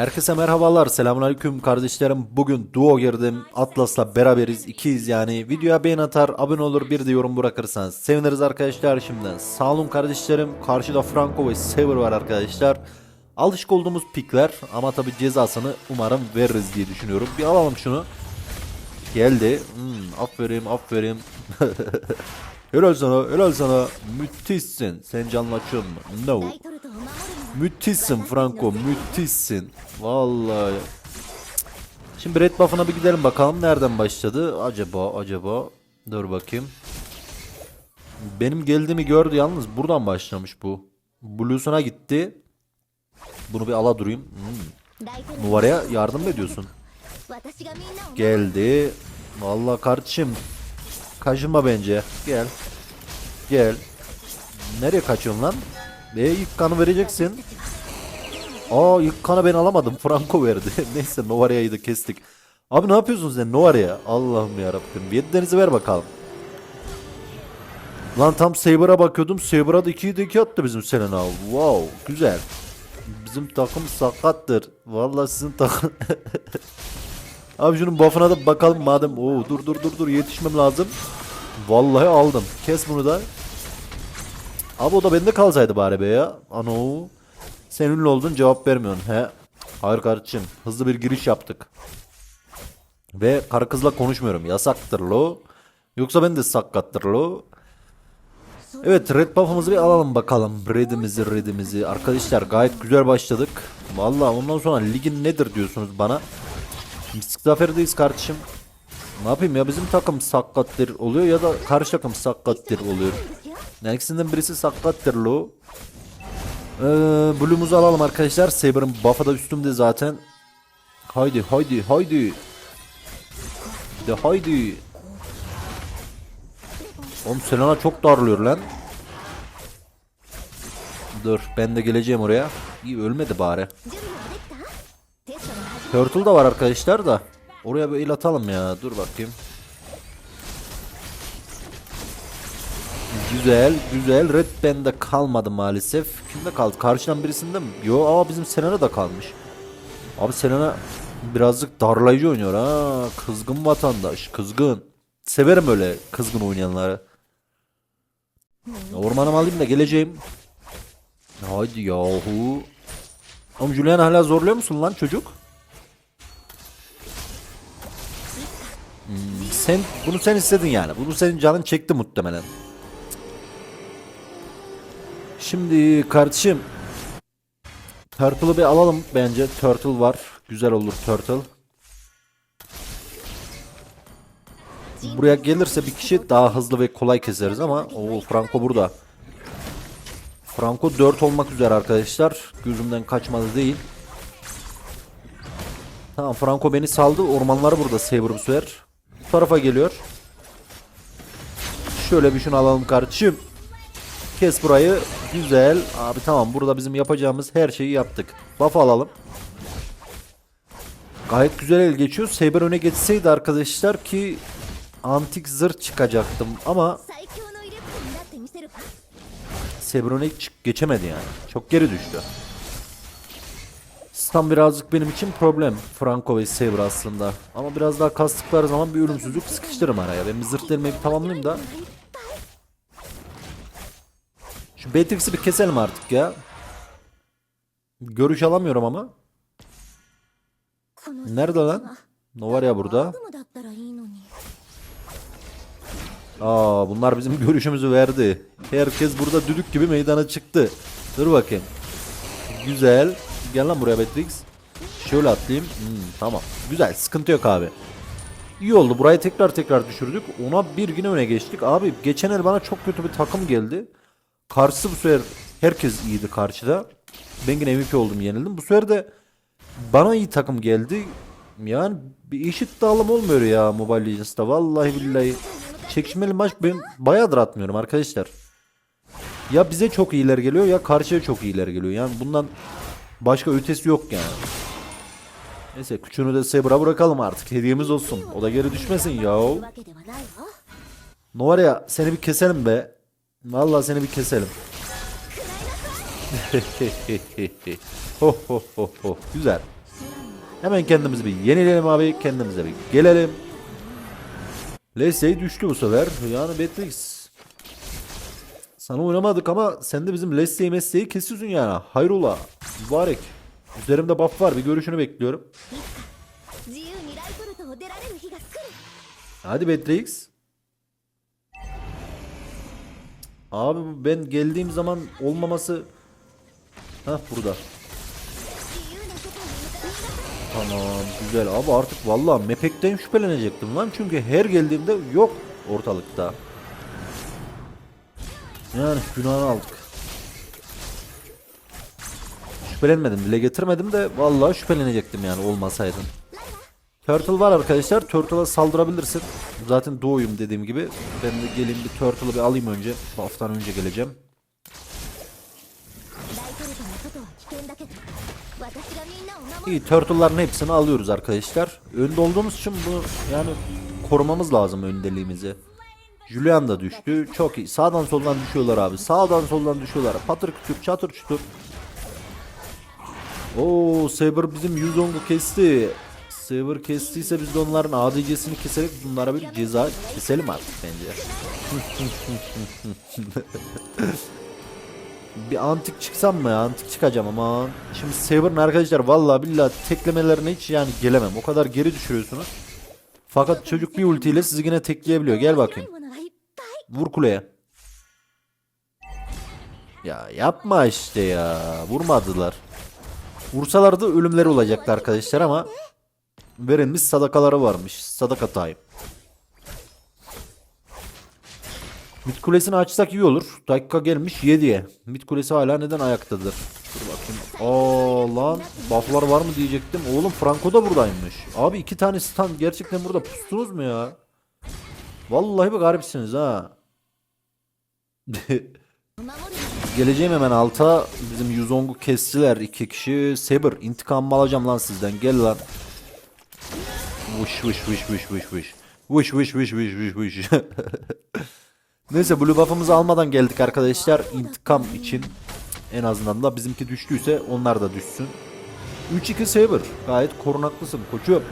Herkese merhabalar. Selamünaleyküm kardeşlerim. Bugün duo girdim. Atlas'la beraberiz. ikiyiz yani. Videoya beğen atar, abone olur, bir de yorum bırakırsanız seviniriz arkadaşlar şimdiden. Sağ olun kardeşlerim. Karşıda Franco ve Saber var arkadaşlar. Alışık olduğumuz pikler ama tabi cezasını umarım veririz diye düşünüyorum. Bir alalım şunu. Geldi. Hmm, aferin aferin. helal sana helal sana. Müthişsin. Sen canlı açıyor musun? No. Müthişsin Franco müthişsin. Vallahi. Şimdi red buff'ına bir gidelim bakalım nereden başladı. Acaba acaba. Dur bakayım. Benim geldiğimi gördü yalnız buradan başlamış bu. Blue'suna gitti. Bunu bir ala durayım. Hmm. Nuvara'ya yardım mı ediyorsun? Geldi. Vallahi kardeşim. Kaçınma bence. Gel. Gel. Nereye kaçıyorsun lan? E ilk kanı vereceksin. Aa ilk kanı ben alamadım. Franco verdi. Neyse Novaria'yı da kestik. Abi ne yapıyorsun sen Novaria? Allah'ım yarabbim. Yedilerinizi ver bakalım. Lan tam Saber'a bakıyordum. Saber'a da 2'yi de 2 attı bizim Selena. Wow güzel. Bizim takım sakattır. Vallahi sizin takım... Abi şunun buff'ına da bakalım madem. Oo dur dur dur dur yetişmem lazım. Vallahi aldım. Kes bunu da. Abi o da bende kalsaydı bari be ya. Ano. Sen ünlü oldun cevap vermiyorsun. He. Hayır kardeşim. Hızlı bir giriş yaptık. Ve karı kızla konuşmuyorum. Yasaktır lo. Yoksa ben de sakattır lo. Evet red buff'ımızı bir alalım bakalım. Red'imizi red'imizi. Arkadaşlar gayet güzel başladık. Vallahi ondan sonra ligin nedir diyorsunuz bana. Mistik zaferdeyiz kardeşim. Ne yapayım ya bizim takım sakkattır oluyor ya da karşı takım sakkattır oluyor. Yani birisi sakkattır lo. Ee, Blue'umuzu alalım arkadaşlar. Saber'ın buff'ı da üstümde zaten. Haydi haydi haydi. De haydi. Oğlum Selena çok darlıyor lan. Dur ben de geleceğim oraya. İyi ölmedi bari. Turtle da var arkadaşlar da. Oraya bir el atalım ya. Dur bakayım. Güzel, güzel. Red Band'de kalmadı maalesef. Kimde kaldı? Karşıdan birisinde mi? Yo, aa bizim Selena da kalmış. Abi Selena birazcık darlayıcı oynuyor ha. Kızgın vatandaş, kızgın. Severim öyle kızgın oynayanları. Ormanımı alayım da geleceğim. Haydi yahu. Oğlum Julian hala zorluyor musun lan çocuk? Sen bunu sen istedin yani. Bunu senin canın çekti muhtemelen. Şimdi kardeşim Turtle'ı bir alalım bence. Turtle var. Güzel olur Turtle. Buraya gelirse bir kişi daha hızlı ve kolay keseriz ama o Franco burada. Franco 4 olmak üzere arkadaşlar. Gözümden kaçmadı değil. Tamam Franco beni saldı. Ormanlar burada Saber bu. Tarafa geliyor. Şöyle bir şunu alalım kardeşim. Kes burayı. Güzel. Abi tamam burada bizim yapacağımız her şeyi yaptık. Buff alalım. Gayet güzel el geçiyor. Saber öne geçseydi arkadaşlar ki antik zırh çıkacaktım ama Saber öne geçemedi yani. Çok geri düştü. Stam birazcık benim için problem. Franco ve Saber aslında. Ama biraz daha kastıkları zaman bir ölümsüzlük sıkıştırırım araya. Ben bir zırh delimeyi bir tamamlayayım da. Şu Beatrix'i bir keselim artık ya. Görüş alamıyorum ama. Nerede lan? Ne var ya burada? Aa bunlar bizim görüşümüzü verdi. Herkes burada düdük gibi meydana çıktı. Dur bakayım. Güzel. Gel lan buraya Beatrix. Şöyle atlayayım. Hmm, tamam. Güzel. Sıkıntı yok abi. İyi oldu. Burayı tekrar tekrar düşürdük. Ona bir gün öne geçtik. Abi geçen el bana çok kötü bir takım geldi. Karşısı bu sefer herkes iyiydi karşıda. Ben yine MVP oldum yenildim. Bu sefer de bana iyi takım geldi. Yani bir eşit dağılım olmuyor ya Mobile Legends'ta. Vallahi billahi. Çekişmeli maç ben bayağıdır atmıyorum arkadaşlar. Ya bize çok iyiler geliyor ya karşıya çok iyiler geliyor. Yani bundan Başka ötesi yok yani. Neyse küçüğünü de Sebra bırakalım artık. Hediyemiz olsun. O da geri düşmesin ya. Nova'ya seni bir keselim be. Vallahi seni bir keselim. ho ho ho ho. Güzel. Hemen kendimizi bir yenileyelim abi. Kendimize bir gelelim. Lesley düştü bu sefer. Yani Betrix. Sana oynamadık ama sen de bizim Lesley mesleği kesiyorsun yani. Hayrola. Mübarek. Üzerimde buff var. Bir görüşünü bekliyorum. Hadi Betrix. Abi ben geldiğim zaman olmaması... Hah burada. Tamam güzel abi artık valla mepekten şüphelenecektim lan çünkü her geldiğimde yok ortalıkta. Yani günahını aldık şüphelenmedim bile getirmedim de vallahi şüphelenecektim yani olmasaydın. Turtle var arkadaşlar. Turtle'a saldırabilirsin. Zaten doğuyum dediğim gibi. Ben de geleyim bir Turtle'ı bir alayım önce. Buff'tan önce geleceğim. İyi Turtle'ların hepsini alıyoruz arkadaşlar. Önde olduğumuz için bu yani korumamız lazım öndeliğimizi. Julian da düştü. Çok iyi. Sağdan soldan düşüyorlar abi. Sağdan soldan düşüyorlar. Patır kütür çatır çutur. Oo Saber bizim Yuzong'u kesti. Saber kestiyse biz de onların ADC'sini keserek bunlara bir ceza keselim artık bence. bir antik çıksam mı ya? Antik çıkacağım ama. Şimdi Saber'ın arkadaşlar valla billahi teklemelerine hiç yani gelemem. O kadar geri düşürüyorsunuz. Fakat çocuk bir ultiyle sizi yine tekleyebiliyor. Gel bakayım. Vur kuleye. Ya yapma işte ya. Vurmadılar. Vursalardı ölümleri olacaktı arkadaşlar ama verilmiş sadakaları varmış. Sadaka time. Mid kulesini açsak iyi olur. Dakika gelmiş 7'ye. Mid kulesi hala neden ayaktadır? Dur bakayım. Aa lan bufflar var mı diyecektim. Oğlum Franco da buradaymış. Abi iki tane stand gerçekten burada pustunuz mu ya? Vallahi bir garipsiniz ha. Geleceğim hemen alta. Bizim Yuzong'u kestiler iki kişi. Saber intikamımı alacağım lan sizden. Gel lan. Vuş vuş vuş vuş vuş vuş. Vuş vuş vuş vuş vuş vuş. Neyse blue buff'ımızı almadan geldik arkadaşlar. İntikam için. En azından da bizimki düştüyse onlar da düşsün. 3-2 Saber. Gayet korunaklısın koçum.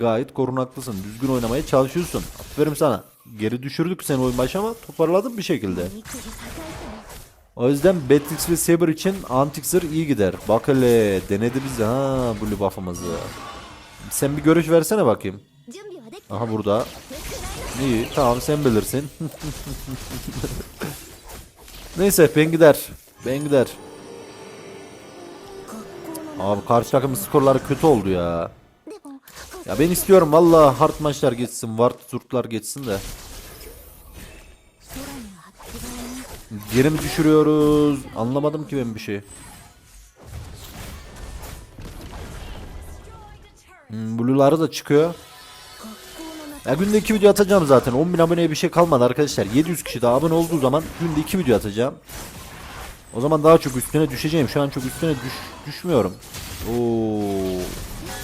Gayet korunaklısın. Düzgün oynamaya çalışıyorsun. Aferin sana. Geri düşürdük seni oyun başı ama toparladın bir şekilde. O yüzden Batrix ve Saber için Antixer iyi gider. Bak hele denedi bizi ha bu buff'ımızı. Sen bir görüş versene bakayım. Aha burada. İyi tamam sen bilirsin. Neyse ben gider. Ben gider. Abi karşı takımın skorları kötü oldu ya. Ya ben istiyorum valla hard maçlar geçsin, var turtlar geçsin de. Geri mi düşürüyoruz? Anlamadım ki ben bir şey. Hmm, Blue'ları da çıkıyor. Ya günde 2 video atacağım zaten. 10.000 aboneye bir şey kalmadı arkadaşlar. 700 kişi daha abone olduğu zaman günde 2 video atacağım. O zaman daha çok üstüne düşeceğim. Şu an çok üstüne düş düşmüyorum. Oo.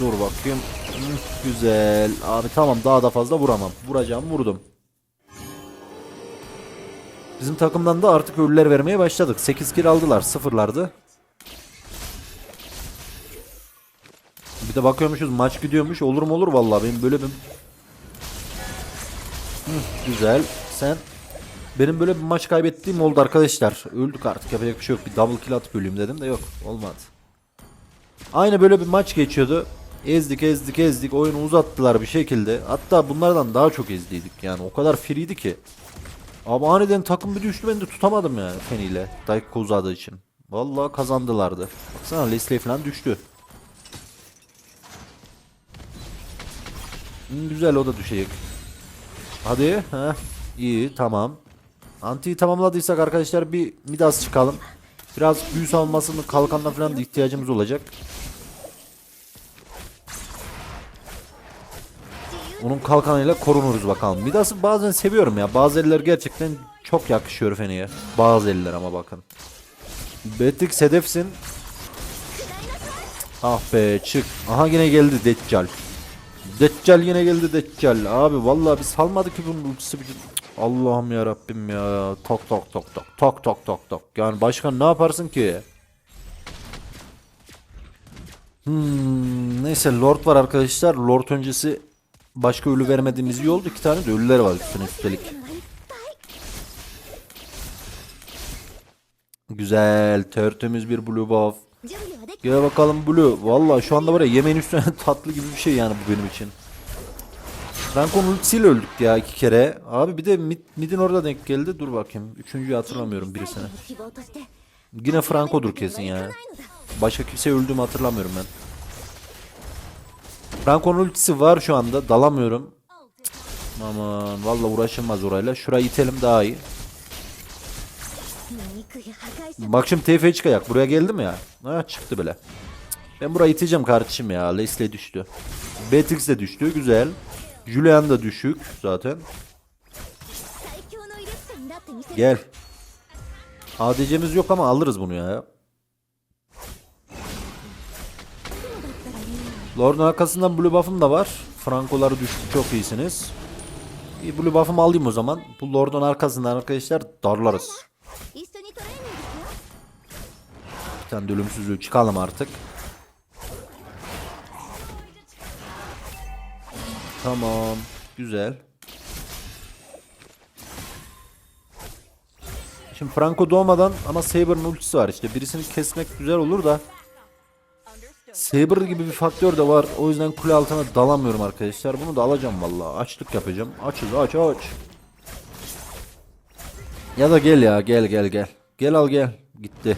Dur bakayım. Hmm, güzel. Abi tamam daha da fazla vuramam. Vuracağım vurdum. Bizim takımdan da artık ölüler vermeye başladık. 8 kill aldılar. Sıfırlardı. Bir de bakıyormuşuz maç gidiyormuş. Olur mu olur vallahi benim böyle bir Hı, güzel. Sen benim böyle bir maç kaybettiğim oldu arkadaşlar. Öldük artık yapacak bir şey yok. Bir double kill atıp öleyim dedim de yok. Olmadı. Aynı böyle bir maç geçiyordu. Ezdik ezdik ezdik. Oyunu uzattılar bir şekilde. Hatta bunlardan daha çok ezdiydik yani. O kadar freeydi ki. Ama aniden takım bir düştü ben de tutamadım yani Feni'yle. Dakika uzadığı için. Vallahi kazandılardı. Baksana Leslie falan düştü. Hı, güzel o da düşecek. Hadi. Heh. İyi tamam. Antiyi tamamladıysak arkadaşlar bir Midas çıkalım. Biraz büyü savunmasının kalkanına falan da ihtiyacımız olacak. Onun kalkanıyla korunuruz bakalım. Midas'ı bazen seviyorum ya. Bazı eller gerçekten çok yakışıyor Feni'ye. Bazı eller ama bakın. Betik hedefsin. Ah be çık. Aha yine geldi Deccal. Deccal yine geldi Deccal. Abi vallahi biz salmadık ki bunun ultisi Allah'ım ya Rabbim ya. Tok tok tok tok. Tok tok tok tok. Yani başkan ne yaparsın ki? Hmm, Neyse Lord var arkadaşlar. Lord öncesi Başka ölü vermediğimiz iyi oldu. İki tane de ölüler var üstüne üstelik. Güzel. Tertemiz bir blue buff. Gel bakalım blue. Valla şu anda var ya yemeğin üstüne tatlı gibi bir şey yani bu benim için. Franco'nun ultisiyle öldük ya iki kere. Abi bir de mid, midin orada denk geldi. Dur bakayım. Üçüncüyü hatırlamıyorum birisine. Yine Franco'dur kesin ya. Başka kimse öldüğümü hatırlamıyorum ben. Franco'nun ultisi var şu anda. Dalamıyorum. Cık. Aman valla uğraşılmaz orayla. Şurayı itelim daha iyi. Bak şimdi TF çıkacak. Buraya geldi mi ya? Ha, çıktı bile. Ben burayı iteceğim kardeşim ya. Leslie düştü. Beatrix de düştü. Güzel. Julian da düşük zaten. Gel. ADC'miz yok ama alırız bunu ya. Lord'un arkasından blue buff'ım da var. Frankoları düştü çok iyisiniz. Bir blue buff'ımı alayım o zaman. Bu Lord'un arkasından arkadaşlar darlarız. Bir tane dölümsüzlüğü çıkalım artık. Tamam. Güzel. Şimdi Franco doğmadan ama Saber'ın ultisi var işte. Birisini kesmek güzel olur da Saber gibi bir faktör de var. O yüzden kule altına dalamıyorum arkadaşlar. Bunu da alacağım vallahi. Açlık yapacağım. Açız aç aç. Ya da gel ya gel gel gel. Gel al gel. Gitti.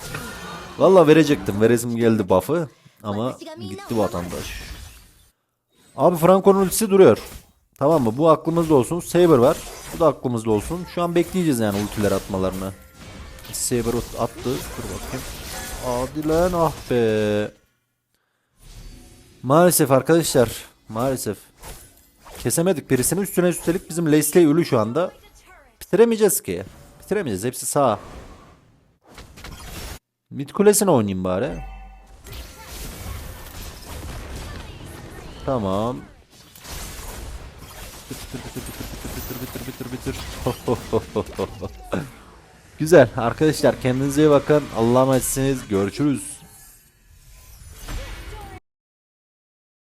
Vallahi verecektim. Veresim geldi buff'ı. Ama gitti vatandaş. Abi Franco'nun ultisi duruyor. Tamam mı? Bu aklımızda olsun. Saber var. Bu da aklımızda olsun. Şu an bekleyeceğiz yani ultiler atmalarını. Saber at- attı. Dur bakayım. Hadi lan ah be. Maalesef arkadaşlar. Maalesef. Kesemedik birisini. Üstüne üstelik bizim Leslie ölü şu anda. Bitiremeyeceğiz ki. Bitiremeyeceğiz. Hepsi sağ. Mid kulesine oynayayım bari. Tamam. Bitir bitir bitir bitir bitir bitir bitir. Güzel arkadaşlar kendinize iyi bakın. Allah'a emanetsiniz. Görüşürüz.